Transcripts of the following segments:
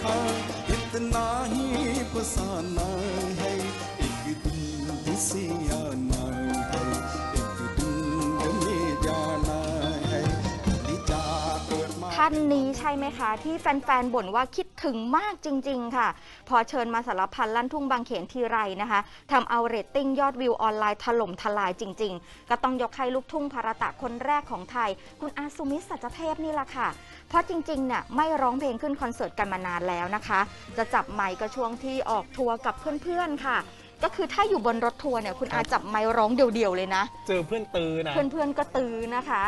देखा इतना ही फसाना। ท่านนี้ใช่ไหมคะ ที่แฟนๆบ่นว่าคิดถึงมากจริง ๆ ค่ะ พอเชิญมาสารพันลั่นทุ่งบางเขนทีไรนะคะทำเอาเรตติ้งยอดวิวออนไลน์ถล่มทลายจริง ๆ ก็ต้องยกให้ลูกทุ่งภารตะคนแรกของไทย คุณอาสุมิสัจเทพนี่แหละค่ะ เพราะจริงๆเนี่ยไม่ร้องเพลงขึ้นคอนเสิร์ตกันมานานแล้วนะคะ จะจับไมค์ก็ช่วงที่ออกทัวร์กับเพื่อนๆค่ะ ก็คือถ้าอยู่บนรถทัวร์เนี่ยคุณอาจับไมค์ร้องเดี่ยวๆเลยนะ เจอเพื่อนตือนะ เพื่อนๆก็ตื้อนะคะ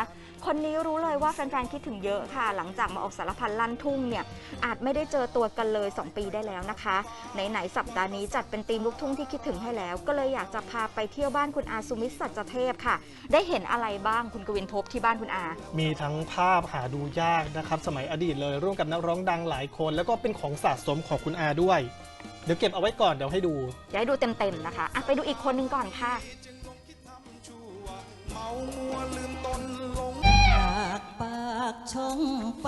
คนนี้รู้เลยว่าแฟนๆคิดถึงเยอะค่ะ หลังจากมาออกสารพันลั่นทุ่งเนี่ยอาจไม่ได้เจอตัวกันเลย 2 ปีได้แล้วนะคะไหนๆสัปดาห์นี้จัดเป็นธีมลูกทุ่งที่คิดถึงให้แล้ว ก็เลยอยากจะพาไปเที่ยวบ้านคุณอาสุมิตรสัจเทพค่ะ ได้เห็นอะไรบ้างคุณกวินพบที่บ้านคุณอา มีทั้งภาพหาดูยากนะครับสมัยอดีตเลยร่วมกับนักร้องดังหลายคน แล้วก็เป็นของสะสมของคุณอาด้วย เดี๋ยวเก็บเอาไว้ก่อนเดี๋ยวให้ดูจะได้ดูเต็มๆนะคะอะไปดูอีกคนหนึ่งก่อนค่ะ เมามัวลืมตนหลง จากปากช่องไป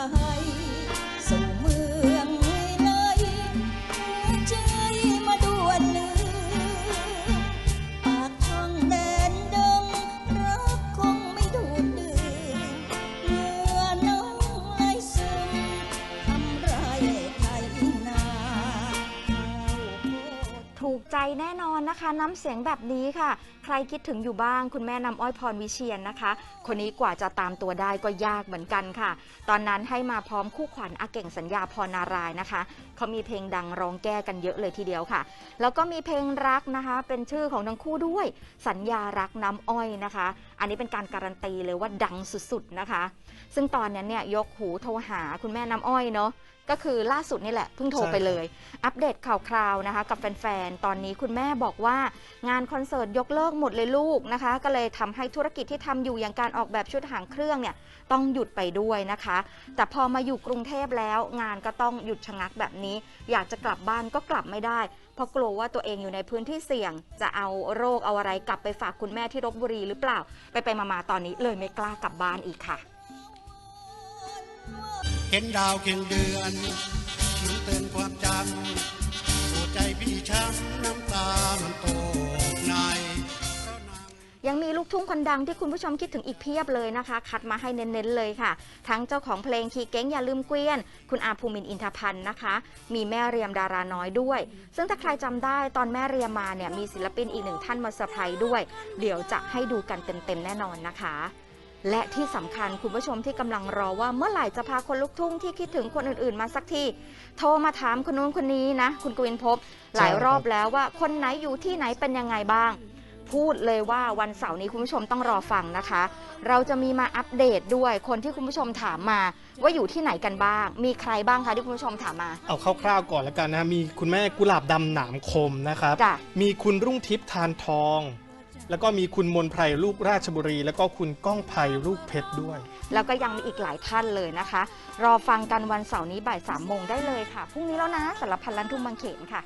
ถูกใจแน่นอนนะคะ น้ำเสียงแบบนี้ค่ะ ใครคิดถึงอยู่บ้าง คุณแม่นำอ้อยพรวิเชียนนะคะ คนนี้กว่าจะตามตัวได้ก็ยากเหมือนกันค่ะ ตอนนั้นให้มาพร้อมคู่ขวัญอาเก่งสัญญาพรนารายนะคะ เขามีเพลงดังร้องแก้กันเยอะเลยทีเดียวค่ะ แล้วก็มีเพลงรักนะคะ เป็นชื่อของทั้งคู่ด้วย สัญญารักน้ำอ้อยนะคะ อันนี้เป็นการการันตีเลยว่าดังสุดๆนะคะ ซึ่งตอนนั้นเนี่ยยกหูโทรหาคุณแม่น้ำอ้อยเนาะ ก็คือล่าสุดนี่แหละเพิ่งโทรไปเลย อัปเดตข่าวคราวนะคะ กับแฟนๆ ตอนนี้คุณแม่บอกว่างานคอนเสิร์ตยกเลิกหมดเลยลูกนะคะ ก็เลยทำให้ธุรกิจที่ทำอยู่อย่างการออกแบบชุดหางเครื่องเนี่ยต้องหยุดไปด้วยนะคะ แต่พอมาอยู่กรุงเทพแล้ว งานก็ต้องหยุดชะงักแบบนี้ อยากจะกลับบ้านก็กลับไม่ได้เพราะกลัวว่าตัวเองอยู่ในพื้นที่เสี่ยง จะเอาโรคเอาอะไรกลับไปฝากคุณแม่ที่ลบบุรีหรือเปล่า ไปไปๆมาๆตอนนี้เลยไม่กล้ากลับบ้านอีกค่ะเห็นดาวเข็นเดือนมันเตือนความจำหัวใจพี่ช้ำน้ำตามันตกในยังมีลูกทุ่งคนดังที่คุณผู้ชมคิดถึงอีกเพียบเลยนะคะ คัดมาให้เน้นๆเลยค่ะ ทั้งเจ้าของเพลงคีเก้งอย่าลืมเกวียน คุณอาภูมินอินทพันธ์นะคะ มีแม่เรียมดาราน้อยด้วย ซึ่งถ้าใครจำได้ตอนแม่เรียมมาเนี่ยมีศิลปินอีกหนึ่งท่านมาเซอร์ไพรส์ด้วย เดี๋ยวจะให้ดูกันเต็มๆแน่นอนนะคะ และที่สำคัญคุณผู้ชมที่กำลังรอว่าเมื่อไหร่จะพาคนลูกทุ่งที่คิดถึงคนอื่นๆ มาสักที โทรมาถามคนนู้นคนนี้นะ คุณกวินพบหลายรอบแล้วว่าคนไหนอยู่ที่ไหนเป็นยังไงบ้าง พูดเลยว่าวันเสาร์นี้คุณผู้ชมต้องรอฟังนะคะ เราจะมีมาอัปเดตด้วยคนที่คุณผู้ชมถามมา ว่าอยู่ที่ไหนกันบ้าง มีใครบ้างคะที่คุณผู้ชมถามมา เอาคร่าวๆก่อนแล้วกันนะมีคุณแม่กุหลาบดำหนามคมนะครับจ้ะมีคุณรุ่งทิพย์ทานทอง แล้วก็มีคุณมนไพรลูกราชบุรี แล้วก็คุณก้องไพรลูกเพชรด้วย แล้วก็ยังมีอีกหลายท่านเลยนะคะ รอฟังกันวันเสาร์นี้บ่ายสามโมงได้เลยค่ะพรุ่งนี้แล้วนะสารพันลันทุ่งบางเขนค่ะ